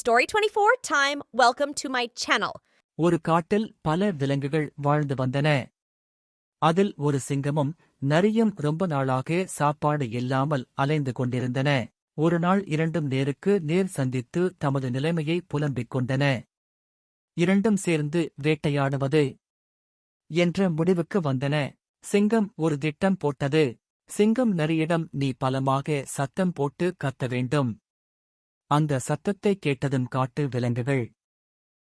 Storied for time welcome to my channel ஒரு காட்டில் பல விலங்குகள் வாழ்ந்து வந்தன. அதில் ஒரு சிங்கமும் நரியும் ரொம்ப நாளாக சாப்பாடு இல்லாமல் அலைந்து கொண்டிருந்தன. ஒரு நாள் இரண்டும் நேருக்கு நேர் சந்தித்து தமது நிலைமையை புலம்பிக் கொண்டன. இரண்டும் சேர்ந்து வேட்டையாடுவது என்ற முடிவுக்கு வந்தன. சிங்கம் ஒரு திட்டம் போட்டது. சிங்கம் நரியிடம் நீ பலமாக சத்தம் போட்டு கத்த வேண்டும். அந்த சத்தத்தை கேட்டதும் காட்டு விலங்குகள்.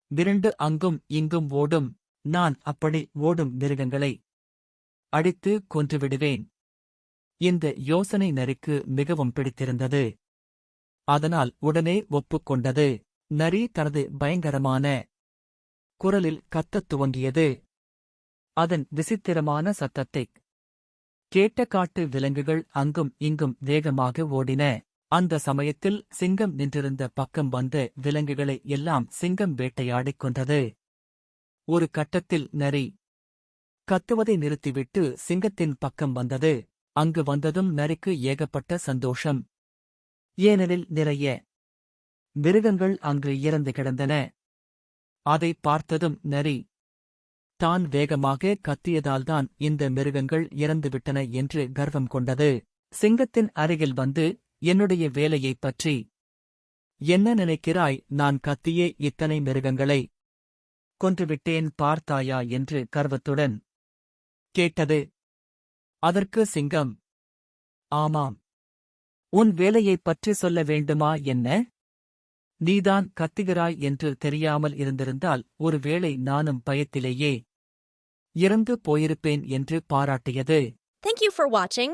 விரண்டு அங்கும் இங்கும் ஓடும். நான் அப்படி ஓடும் மிருகங்களை அடித்து கொன்றுவிடுவேன். இந்த யோசனை நரிக்கு மிகவும் பிடித்திருந்தது. அதனால் உடனே ஒப்புக்கொண்டது. நரி தனது பயங்கரமான குரலில் கத்தத் துவங்கியது. அதன் விசித்திரமான சத்தத்தைக் கேட்ட காட்டு விலங்குகள் அங்கும் இங்கும் வேகமாக ஓடின. அந்த சமயத்தில் சிங்கம் நின்றிருந்த பக்கம் வந்த விலங்குகளை எல்லாம் சிங்கம் வேட்டையாடிக் கொண்டது ஒரு கட்டத்தில் நரி கத்துவதை நிறுத்திவிட்டு சிங்கத்தின் பக்கம் வந்தது. அங்கு வந்ததும் நரிக்கு ஏகப்பட்ட சந்தோஷம். ஏனெனில் நிறைய மிருகங்கள் அங்கு இறந்து கிடந்தன. அதை பார்த்ததும் நரி தான் வேகமாக கத்தியதால்தான் இந்த மிருகங்கள் இறந்துவிட்டன என்று கர்வம் கொண்டது. சிங்கத்தின் அருகில் வந்து என்னுடைய வேலையைப் பற்றி. என்ன நினைக்கிறாய்? நான் கத்தியே இத்தனை மிருகங்களை கொன்றுவிட்டேன் பார்த்தாயா? என்று கர்வத்துடன் கேட்டது. அதற்கு சிங்கம் ஆமாம். உன் வேலையைப் பற்றி சொல்ல வேண்டுமா? என்ன? நீதான் கத்துகிறாய் என்று தெரியாமல் இருந்திருந்தால் ஒருவேளை நானும் பயத்திலேயே இறந்து போயிருப்பேன் என்று பாராட்டியது. Thank you for watching.